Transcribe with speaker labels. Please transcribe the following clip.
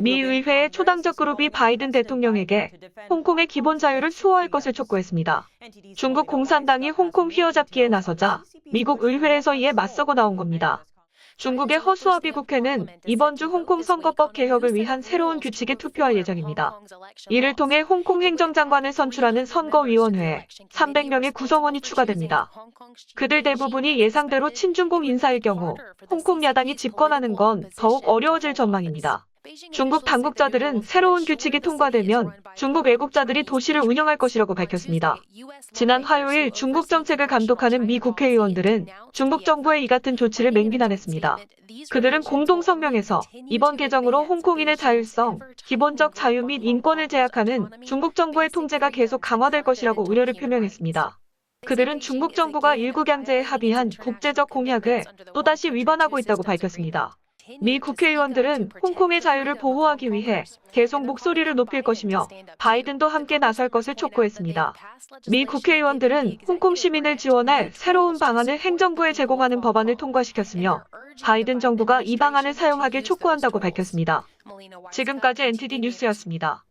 Speaker 1: 미 의회의 초당적 그룹이 바이든 대통령에게 홍콩의 기본 자유를 수호할 것을 촉구했습니다. 중국 공산당이 홍콩 휘어잡기에 나서자 미국 의회에서 이에 맞서고 나온 겁니다. 중국의 허수아비 국회는 이번 주 홍콩 선거법 개혁을 위한 새로운 규칙에 투표할 예정입니다. 이를 통해 홍콩 행정장관을 선출하는 선거위원회에 300명의 구성원이 추가됩니다. 그들 대부분이 예상대로 친중공 인사일 경우 홍콩 야당이 집권하는 건 더욱 어려워질 전망입니다. 중국 당국자들은 새로운 규칙이 통과되면 중국 애국자들이 도시를 운영할 것이라고 밝혔습니다. 지난 화요일 중국 정책을 감독하는 미 국회의원들은 중국 정부의 이 같은 조치를 맹비난했습니다. 그들은 공동 성명에서 이번 개정으로 홍콩인의 자율성, 기본적 자유 및 인권을 제약하는 중국 정부의 통제가 계속 강화될 것이라고 우려를 표명했습니다. 그들은 중국 정부가 일국양제에 합의한 국제적 공약을 또다시 위반하고 있다고 밝혔습니다. 미 국회의원들은 홍콩의 자유를 보호하기 위해 계속 목소리를 높일 것이며 바이든도 함께 나설 것을 촉구했습니다. 미 국회의원들은 홍콩 시민을 지원할 새로운 방안을 행정부에 제공하는 법안을 통과시켰으며 바이든 정부가 이 방안을 사용하길 촉구한다고 밝혔습니다. 지금까지 NTD 뉴스였습니다.